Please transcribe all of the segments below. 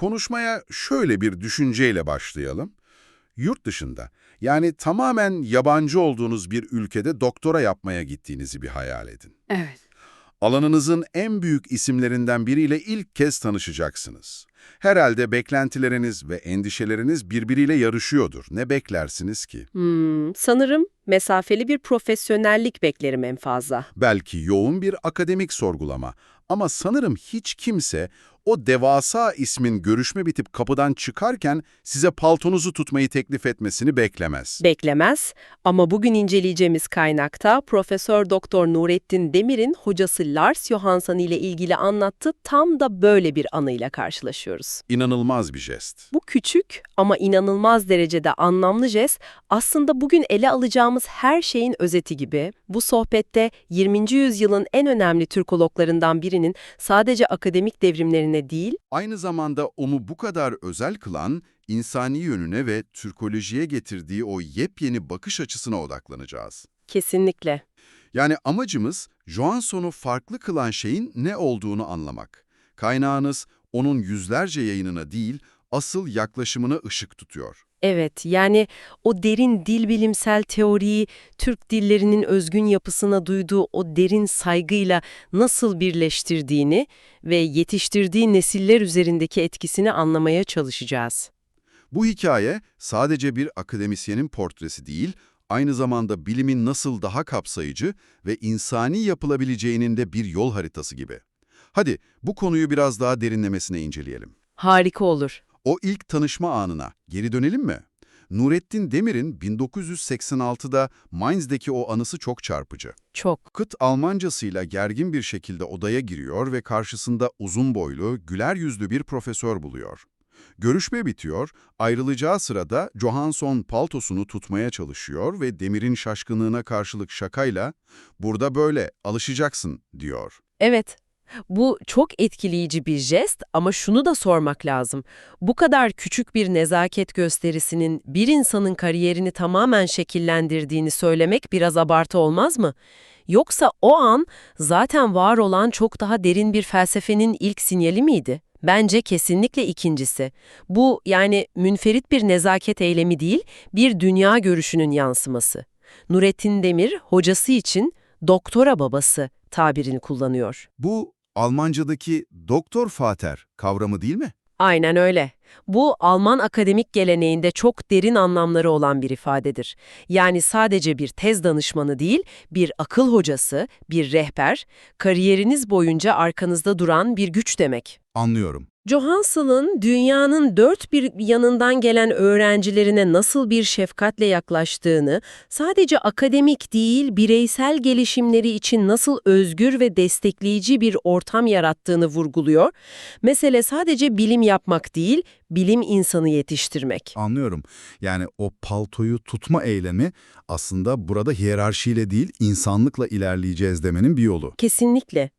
Konuşmaya şöyle bir düşünceyle başlayalım. Yurt dışında, yani tamamen yabancı olduğunuz bir ülkede doktora yapmaya gittiğinizi bir hayal edin. Evet. Alanınızın en büyük isimlerinden biriyle ilk kez tanışacaksınız. Herhalde beklentileriniz ve endişeleriniz birbiriyle yarışıyordur. Ne beklersiniz ki? Hmm, sanırım mesafeli bir profesyonellik beklerim en fazla. Belki yoğun bir akademik sorgulama ama sanırım hiç kimse o devasa ismin görüşme bitip kapıdan çıkarken size paltonuzu tutmayı teklif etmesini beklemez. Beklemez ama bugün inceleyeceğimiz kaynakta Profesör Doktor Nurettin Demir'in hocası Lars Johansson ile ilgili anlattığı tam da böyle bir anıyla karşılaşıyoruz. İnanılmaz bir jest. Bu küçük ama inanılmaz derecede anlamlı jest aslında bugün ele alacağımız her şeyin özeti gibi. Bu sohbette 20. yüzyılın en önemli Türkologlarından birinin sadece akademik devrimlerine değil, Aynı zamanda onu bu kadar özel kılan insani yönüne ve Türkolojiye getirdiği o yepyeni bakış açısına odaklanacağız. kesinlikle Yani amacımız Johansson'u farklı kılan şeyin ne olduğunu anlamak. Kaynağınız onun yüzlerce yayınına değil, asıl yaklaşımına ışık tutuyor. Evet, yani o derin dil bilimsel teoriyi Türk dillerinin özgün yapısına duyduğu o derin saygıyla nasıl birleştirdiğini ve yetiştirdiği nesiller üzerindeki etkisini anlamaya çalışacağız. Bu hikaye sadece bir akademisyenin portresi değil, aynı zamanda bilimin nasıl daha kapsayıcı ve insani yapılabileceğinin de bir yol haritası gibi. Hadi bu konuyu biraz daha derinlemesine inceleyelim. Harika olur. O ilk tanışma anına geri dönelim mi? Nurettin Demir'in 1986'da Mainz'deki o anısı çok çarpıcı. Çok. Kıt Almancasıyla gergin bir şekilde odaya giriyor ve karşısında uzun boylu, güler yüzlü bir profesör buluyor. Görüşme bitiyor, ayrılacağı sırada Johansson paltosunu tutmaya çalışıyor ve Demir'in şaşkınlığına karşılık şakayla ''Burada böyle, alışacaksın'' diyor. Evet. Bu çok etkileyici bir jest ama şunu da sormak lazım. Bu kadar küçük bir nezaket gösterisinin bir insanın kariyerini tamamen şekillendirdiğini söylemek biraz abartı olmaz mı? Yoksa o an zaten var olan çok daha derin bir felsefenin ilk sinyali miydi? Bence kesinlikle ikincisi. Bu yani münferit bir nezaket eylemi değil, bir dünya görüşünün yansıması. Nurettin Demir hocası için doktora babası tabirini kullanıyor. Bu Almancadaki Doktor Vater kavramı değil mi? Aynen öyle. Bu Alman akademik geleneğinde çok derin anlamları olan bir ifadedir. Yani sadece bir tez danışmanı değil, bir akıl hocası, bir rehber, kariyeriniz boyunca arkanızda duran bir güç demek. Anlıyorum. Johansson'ın dünyanın dört bir yanından gelen öğrencilerine nasıl bir şefkatle yaklaştığını, sadece akademik değil bireysel gelişimleri için nasıl özgür ve destekleyici bir ortam yarattığını vurguluyor. Mesele sadece bilim yapmak değil, bilim insanı yetiştirmek. Anlıyorum. Yani o paltoyu tutma eylemi aslında burada hiyerarşiyle değil insanlıkla ilerleyeceğiz demenin bir yolu. Kesinlikle.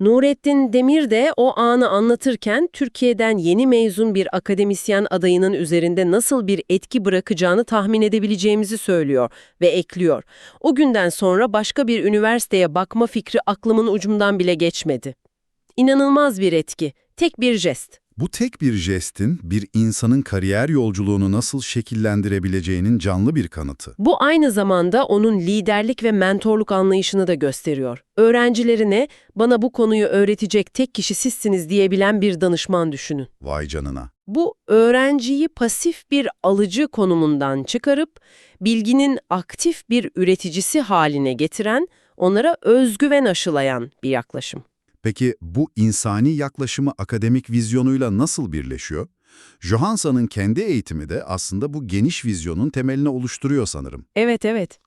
Nurettin Demir de o anı anlatırken Türkiye'den yeni mezun bir akademisyen adayının üzerinde nasıl bir etki bırakacağını tahmin edebileceğimizi söylüyor ve ekliyor. O günden sonra başka bir üniversiteye bakma fikri aklımın ucumdan bile geçmedi. İnanılmaz bir etki, tek bir jest. Bu tek bir jestin bir insanın kariyer yolculuğunu nasıl şekillendirebileceğinin canlı bir kanıtı. Bu aynı zamanda onun liderlik ve mentorluk anlayışını da gösteriyor. Öğrencilerine bana bu konuyu öğretecek tek kişi sizsiniz diyebilen bir danışman düşünün. Vay canına. Bu öğrenciyi pasif bir alıcı konumundan çıkarıp bilginin aktif bir üreticisi haline getiren, onlara özgüven aşılayan bir yaklaşım. Peki bu insani yaklaşımı akademik vizyonuyla nasıl birleşiyor? Johansson'ın kendi eğitimi de aslında bu geniş vizyonun temelini oluşturuyor sanırım. Evet evet.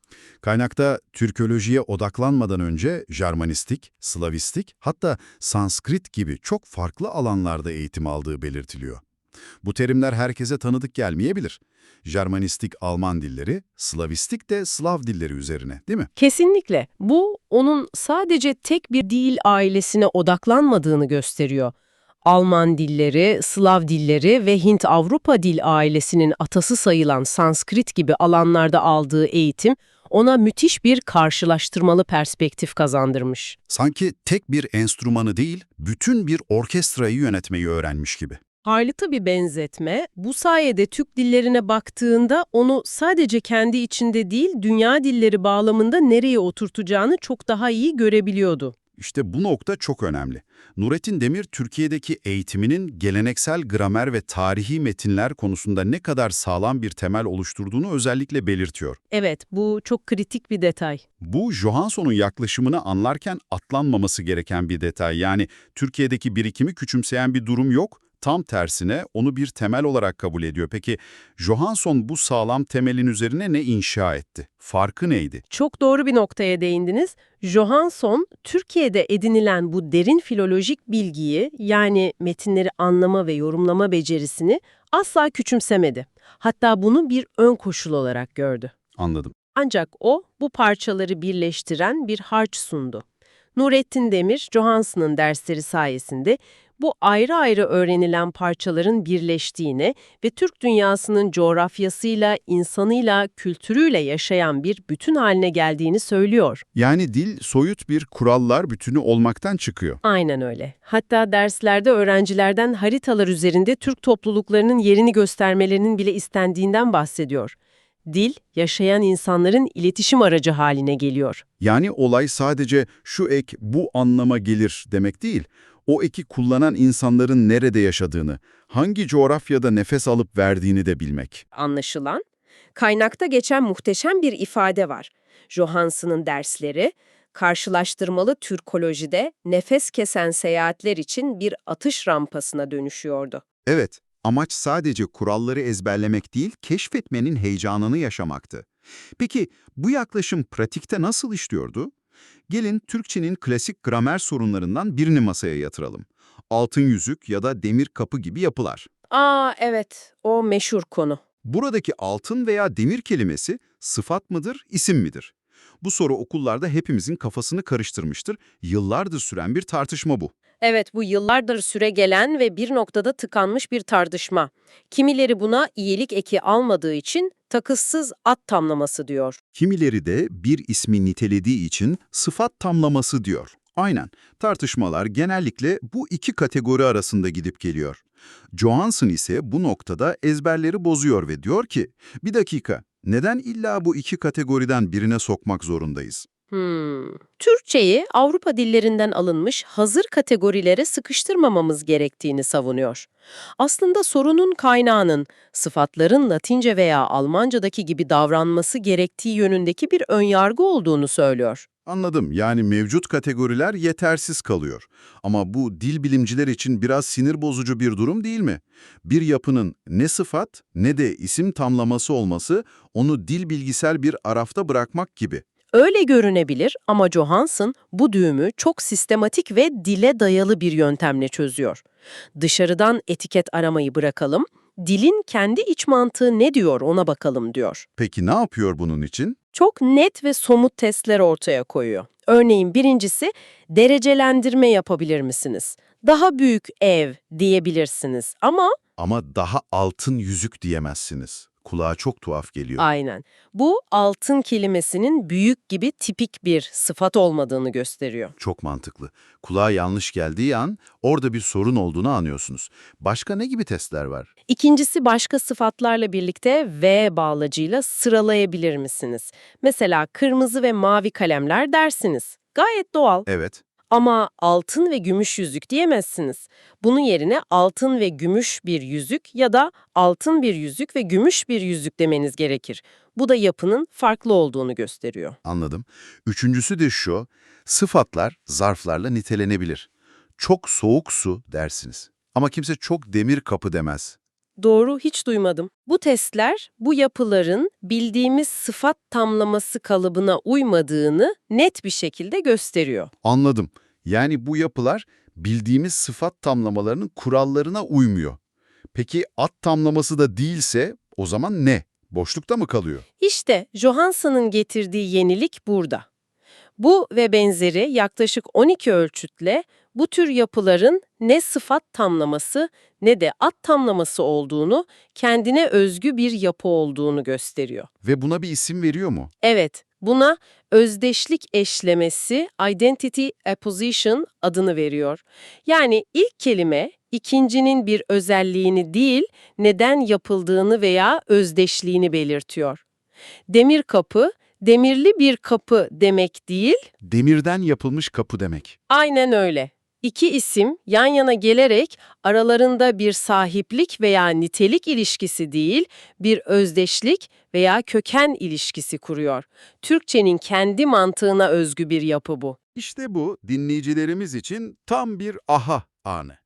Kaynakta Türkolojiye odaklanmadan önce Jarmanistik, Slavistik hatta Sanskrit gibi çok farklı alanlarda eğitim aldığı belirtiliyor. Bu terimler herkese tanıdık gelmeyebilir. Jarmanistik Alman dilleri, Slavistik de Slav dilleri üzerine değil mi? Kesinlikle. Bu onun sadece tek bir dil ailesine odaklanmadığını gösteriyor. Alman dilleri, Slav dilleri ve Hint-Avrupa dil ailesinin atası sayılan Sanskrit gibi alanlarda aldığı eğitim ona müthiş bir karşılaştırmalı perspektif kazandırmış. Sanki tek bir enstrümanı değil, bütün bir orkestrayı yönetmeyi öğrenmiş gibi. Harika bir benzetme. Bu sayede Türk dillerine baktığında onu sadece kendi içinde değil, dünya dilleri bağlamında nereye oturtacağını çok daha iyi görebiliyordu. İşte bu nokta çok önemli. Nurettin Demir, Türkiye'deki eğitiminin geleneksel gramer ve tarihi metinler konusunda ne kadar sağlam bir temel oluşturduğunu özellikle belirtiyor. Evet, bu çok kritik bir detay. Bu, Johansson'un yaklaşımını anlarken atlanmaması gereken bir detay. Yani Türkiye'deki birikimi küçümseyen bir durum yok, tam tersine onu bir temel olarak kabul ediyor. Peki Johansson bu sağlam temelin üzerine ne inşa etti? Farkı neydi? Çok doğru bir noktaya değindiniz. Johansson, Türkiye'de edinilen bu derin filolojik bilgiyi, yani metinleri anlama ve yorumlama becerisini asla küçümsemedi. Hatta bunu bir ön koşul olarak gördü. Anladım. Ancak o, bu parçaları birleştiren bir harç sundu. Nurettin Demir, Johansson'ın dersleri sayesinde bu ayrı ayrı öğrenilen parçaların birleştiğine ve Türk dünyasının coğrafyasıyla, insanıyla, kültürüyle yaşayan bir bütün haline geldiğini söylüyor. Yani dil soyut bir kurallar bütünü olmaktan çıkıyor. Aynen öyle. Hatta derslerde öğrencilerden haritalar üzerinde Türk topluluklarının yerini göstermelerinin bile istendiğinden bahsediyor. Dil, yaşayan insanların iletişim aracı haline geliyor. Yani olay sadece şu ek bu anlama gelir demek değil. O eki kullanan insanların nerede yaşadığını, hangi coğrafyada nefes alıp verdiğini de bilmek. Anlaşılan, kaynakta geçen muhteşem bir ifade var. Johansson'ın dersleri, karşılaştırmalı Türkolojide nefes kesen seyahatler için bir atış rampasına dönüşüyordu. Evet, amaç sadece kuralları ezberlemek değil, keşfetmenin heyecanını yaşamaktı. Peki bu yaklaşım pratikte nasıl işliyordu? Gelin Türkçenin klasik gramer sorunlarından birini masaya yatıralım. Altın yüzük ya da demir kapı gibi yapılar. Aa evet, o meşhur konu. Buradaki altın veya demir kelimesi sıfat mıdır, isim midir? Bu soru okullarda hepimizin kafasını karıştırmıştır. Yıllardır süren bir tartışma bu. Evet, bu yıllardır süre gelen ve bir noktada tıkanmış bir tartışma. Kimileri buna iyilik eki almadığı için takıssız at tamlaması diyor. Kimileri de bir ismi nitelediği için sıfat tamlaması diyor. Aynen, tartışmalar genellikle bu iki kategori arasında gidip geliyor. Johansson ise bu noktada ezberleri bozuyor ve diyor ki, bir dakika, neden illa bu iki kategoriden birine sokmak zorundayız? Hmm. Türkçeyi Avrupa dillerinden alınmış hazır kategorilere sıkıştırmamamız gerektiğini savunuyor. Aslında sorunun kaynağının sıfatların Latince veya Almancadaki gibi davranması gerektiği yönündeki bir önyargı olduğunu söylüyor. Anladım. Yani mevcut kategoriler yetersiz kalıyor. Ama bu dil bilimciler için biraz sinir bozucu bir durum değil mi? Bir yapının ne sıfat ne de isim tamlaması olması onu dil bilgisel bir arafta bırakmak gibi. Öyle görünebilir ama Johansson bu düğümü çok sistematik ve dile dayalı bir yöntemle çözüyor. Dışarıdan etiket aramayı bırakalım, dilin kendi iç mantığı ne diyor ona bakalım diyor. Peki ne yapıyor bunun için? Çok net ve somut testler ortaya koyuyor. Örneğin birincisi derecelendirme yapabilir misiniz? Daha büyük ev diyebilirsiniz ama Ama daha altın yüzük diyemezsiniz. Kulağa çok tuhaf geliyor. aynen. Bu altın kelimesinin büyük gibi tipik bir sıfat olmadığını gösteriyor. Çok mantıklı. Kulağa yanlış geldiği an orada bir sorun olduğunu anlıyorsunuz. Başka ne gibi testler var? İkincisi başka sıfatlarla birlikte V bağlacıyla sıralayabilir misiniz? Mesela kırmızı ve mavi kalemler dersiniz. Gayet doğal. Evet. Ama altın ve gümüş yüzük diyemezsiniz. Bunun yerine altın ve gümüş bir yüzük ya da altın bir yüzük ve gümüş bir yüzük demeniz gerekir. Bu da yapının farklı olduğunu gösteriyor. Anladım. Üçüncüsü de şu, sıfatlar zarflarla nitelenebilir. Çok soğuk su dersiniz. Ama kimse çok demir kapı demez. Doğru, hiç duymadım. Bu testler bu yapıların bildiğimiz sıfat tamlaması kalıbına uymadığını net bir şekilde gösteriyor. Anladım. Yani bu yapılar bildiğimiz sıfat tamlamalarının kurallarına uymuyor. Peki at tamlaması da değilse o zaman ne? Boşlukta mı kalıyor? İşte Johansson'ın getirdiği yenilik burada. Bu ve benzeri yaklaşık 12 ölçütle bu tür yapıların ne sıfat tamlaması ne de ad tamlaması olduğunu, kendine özgü bir yapı olduğunu gösteriyor. Ve buna bir isim veriyor mu? Evet, buna özdeşlik eşlemesi, identity apposition adını veriyor. Yani ilk kelime ikincinin bir özelliğini değil, neden yapıldığını veya özdeşliğini belirtiyor. Demir kapı, demirli bir kapı demek değil, Demirden yapılmış kapı demek. aynen öyle. İki isim yan yana gelerek aralarında bir sahiplik veya nitelik ilişkisi değil, bir özdeşlik veya köken ilişkisi kuruyor. Türkçenin kendi mantığına özgü bir yapı bu. İşte bu dinleyicilerimiz için tam bir aha anı.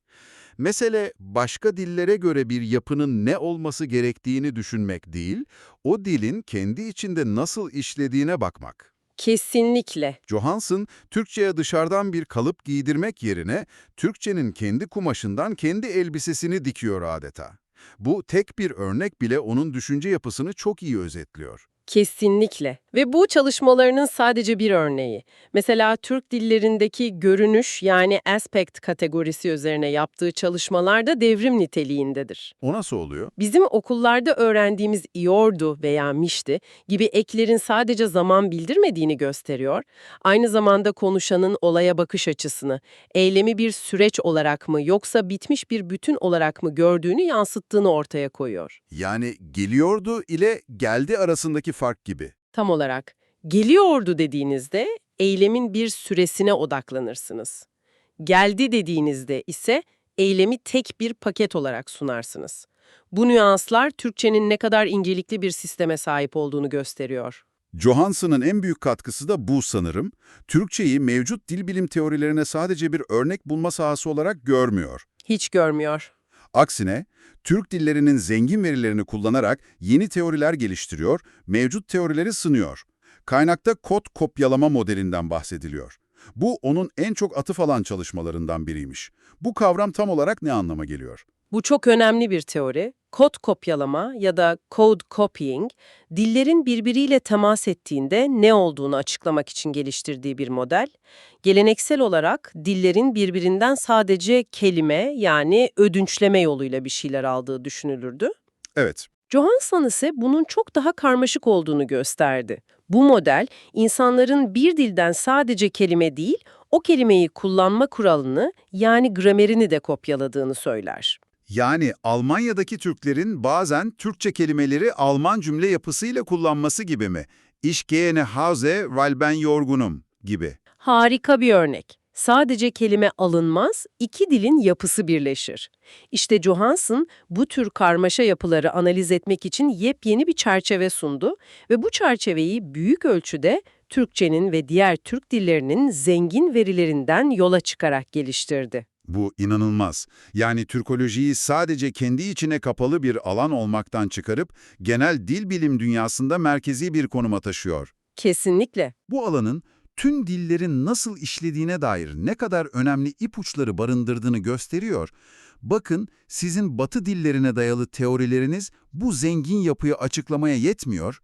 Mesele başka dillere göre bir yapının ne olması gerektiğini düşünmek değil, o dilin kendi içinde nasıl işlediğine bakmak. Kesinlikle. Johansson, Türkçe'ye dışarıdan bir kalıp giydirmek yerine Türkçenin kendi kumaşından kendi elbisesini dikiyor adeta. Bu tek bir örnek bile onun düşünce yapısını çok iyi özetliyor. Kesinlikle. Ve bu çalışmalarının sadece bir örneği. Mesela Türk dillerindeki görünüş yani aspect kategorisi üzerine yaptığı çalışmalarda devrim niteliğindedir. O nasıl oluyor? Bizim okullarda öğrendiğimiz iyordu veya mişti gibi eklerin sadece zaman bildirmediğini gösteriyor. Aynı zamanda konuşanın olaya bakış açısını, eylemi bir süreç olarak mı yoksa bitmiş bir bütün olarak mı gördüğünü yansıttığını ortaya koyuyor. Yani geliyordu ile geldi arasındaki fark gibi. Tam olarak geliyordu dediğinizde eylemin bir süresine odaklanırsınız. Geldi dediğinizde ise eylemi tek bir paket olarak sunarsınız. Bu nüanslar Türkçenin ne kadar incelikli bir sisteme sahip olduğunu gösteriyor. Johansson'ın en büyük katkısı da bu sanırım. Türkçeyi mevcut dil bilim teorilerine sadece bir örnek bulma sahası olarak görmüyor. Hiç görmüyor. Aksine, Türk dillerinin zengin verilerini kullanarak yeni teoriler geliştiriyor, mevcut teorileri sınıyor. Kaynakta kod kopyalama modelinden bahsediliyor. Bu onun en çok atıf alan çalışmalarından biriymiş. Bu kavram tam olarak ne anlama geliyor? Bu çok önemli bir teori. Kod kopyalama ya da code copying, dillerin birbiriyle temas ettiğinde ne olduğunu açıklamak için geliştirdiği bir model. Geleneksel olarak dillerin birbirinden sadece kelime yani ödünçleme yoluyla bir şeyler aldığı düşünülürdü. Evet, Johansson ise bunun çok daha karmaşık olduğunu gösterdi. Bu model, insanların bir dilden sadece kelime değil, o kelimeyi kullanma kuralını yani gramerini de kopyaladığını söyler. Yani Almanya'daki Türklerin bazen Türkçe kelimeleri Alman cümle yapısıyla kullanması gibi mi? Ich gehe nach Hause, weil ben yorgunum gibi. Harika bir örnek. Sadece kelime alınmaz, iki dilin yapısı birleşir. İşte Johansson bu tür karmaşa yapıları analiz etmek için yepyeni bir çerçeve sundu ve bu çerçeveyi büyük ölçüde Türkçenin ve diğer Türk dillerinin zengin verilerinden yola çıkarak geliştirdi. Bu inanılmaz. Yani Türkolojiyi sadece kendi içine kapalı bir alan olmaktan çıkarıp genel dil bilim dünyasında merkezi bir konuma taşıyor. Kesinlikle. Bu alanın tüm dillerin nasıl işlediğine dair ne kadar önemli ipuçları barındırdığını gösteriyor. Bakın sizin batı dillerine dayalı teorileriniz bu zengin yapıyı açıklamaya yetmiyor.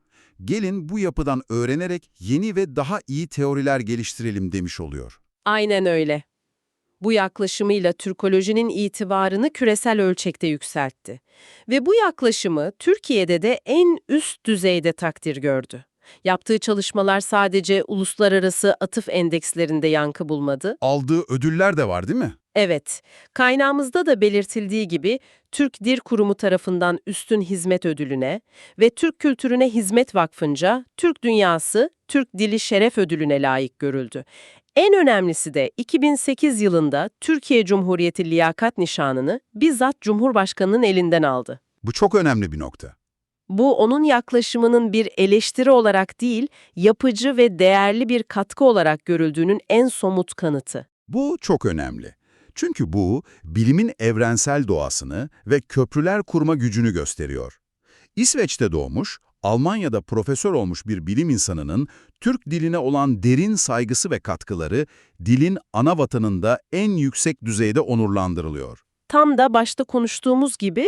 Gelin bu yapıdan öğrenerek yeni ve daha iyi teoriler geliştirelim demiş oluyor. Aynen öyle. Bu yaklaşımıyla Türkolojinin itibarını küresel ölçekte yükseltti. Ve bu yaklaşımı Türkiye'de de en üst düzeyde takdir gördü. Yaptığı çalışmalar sadece uluslararası atıf endekslerinde yankı bulmadı. Aldığı ödüller de var değil mi? Evet, kaynağımızda da belirtildiği gibi Türk Dil Kurumu tarafından Üstün Hizmet Ödülüne ve Türk Kültürüne Hizmet Vakfı'nca Türk Dünyası Türk Dili Şeref Ödülüne layık görüldü. En önemlisi de 2008 yılında Türkiye Cumhuriyeti Liyakat Nişanı'nı bizzat Cumhurbaşkanı'nın elinden aldı. Bu çok önemli bir nokta. Bu onun yaklaşımının bir eleştiri olarak değil, yapıcı ve değerli bir katkı olarak görüldüğünün en somut kanıtı. Bu çok önemli. Çünkü bu, bilimin evrensel doğasını ve köprüler kurma gücünü gösteriyor. İsveç'te doğmuş, Almanya'da profesör olmuş bir bilim insanının Türk diline olan derin saygısı ve katkıları dilin ana vatanında en yüksek düzeyde onurlandırılıyor. Tam da başta konuştuğumuz gibi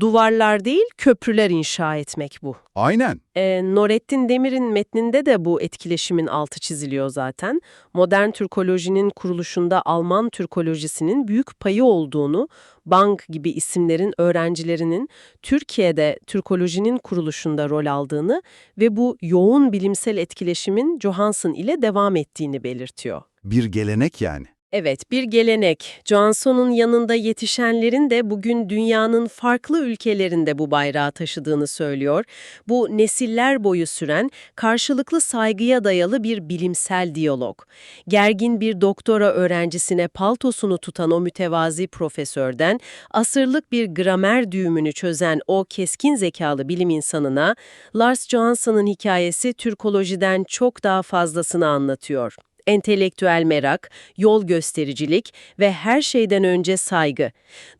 duvarlar değil köprüler inşa etmek bu. Aynen. E, Norettin Demir'in metninde de bu etkileşimin altı çiziliyor zaten. Modern Türkolojinin kuruluşunda Alman Türkolojisinin büyük payı olduğunu, Bank gibi isimlerin öğrencilerinin Türkiye'de Türkolojinin kuruluşunda rol aldığını ve bu yoğun bilimsel etkileşimin Johansson ile devam ettiğini belirtiyor. Bir gelenek yani. Evet, bir gelenek. Johnson'un yanında yetişenlerin de bugün dünyanın farklı ülkelerinde bu bayrağı taşıdığını söylüyor. Bu nesiller boyu süren, karşılıklı saygıya dayalı bir bilimsel diyalog. Gergin bir doktora öğrencisine paltosunu tutan o mütevazi profesörden, asırlık bir gramer düğümünü çözen o keskin zekalı bilim insanına, Lars Johansson'ın hikayesi Türkolojiden çok daha fazlasını anlatıyor entelektüel merak, yol göstericilik ve her şeyden önce saygı.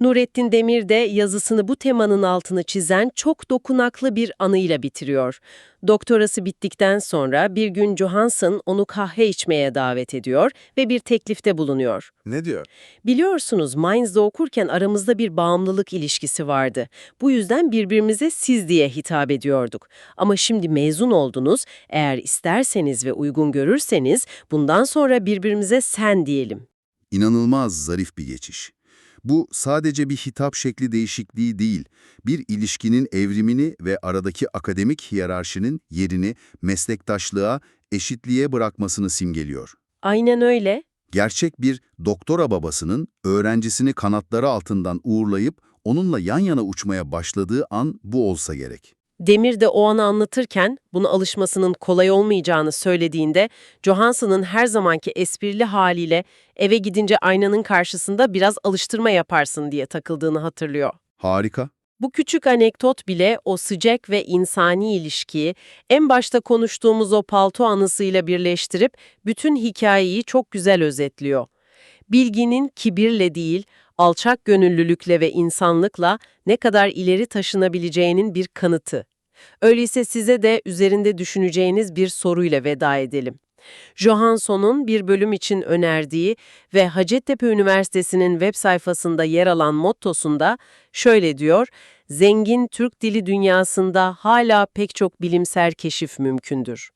Nurettin Demir de yazısını bu temanın altını çizen çok dokunaklı bir anıyla bitiriyor. Doktorası bittikten sonra bir gün Johansson onu kahve içmeye davet ediyor ve bir teklifte bulunuyor. Ne diyor? Biliyorsunuz Mainz'da okurken aramızda bir bağımlılık ilişkisi vardı. Bu yüzden birbirimize siz diye hitap ediyorduk. Ama şimdi mezun oldunuz, eğer isterseniz ve uygun görürseniz bundan sonra birbirimize sen diyelim. İnanılmaz zarif bir geçiş. Bu sadece bir hitap şekli değişikliği değil, bir ilişkinin evrimini ve aradaki akademik hiyerarşinin yerini meslektaşlığa, eşitliğe bırakmasını simgeliyor. Aynen öyle. Gerçek bir doktora babasının öğrencisini kanatları altından uğurlayıp onunla yan yana uçmaya başladığı an bu olsa gerek. Demir de o anı anlatırken buna alışmasının kolay olmayacağını söylediğinde Johansson'ın her zamanki esprili haliyle eve gidince aynanın karşısında biraz alıştırma yaparsın diye takıldığını hatırlıyor. Harika. Bu küçük anekdot bile o sıcak ve insani ilişkiyi en başta konuştuğumuz o palto anısıyla birleştirip bütün hikayeyi çok güzel özetliyor. Bilginin kibirle değil, alçak gönüllülükle ve insanlıkla ne kadar ileri taşınabileceğinin bir kanıtı. Öyleyse size de üzerinde düşüneceğiniz bir soruyla veda edelim. Johansson'un bir bölüm için önerdiği ve Hacettepe Üniversitesi'nin web sayfasında yer alan mottosunda şöyle diyor, zengin Türk dili dünyasında hala pek çok bilimsel keşif mümkündür.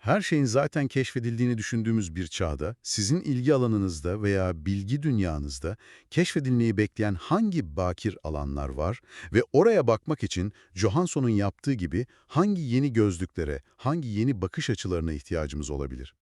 Her şeyin zaten keşfedildiğini düşündüğümüz bir çağda, sizin ilgi alanınızda veya bilgi dünyanızda keşfedilmeyi bekleyen hangi bakir alanlar var ve oraya bakmak için Johansson'un yaptığı gibi hangi yeni gözlüklere, hangi yeni bakış açılarına ihtiyacımız olabilir?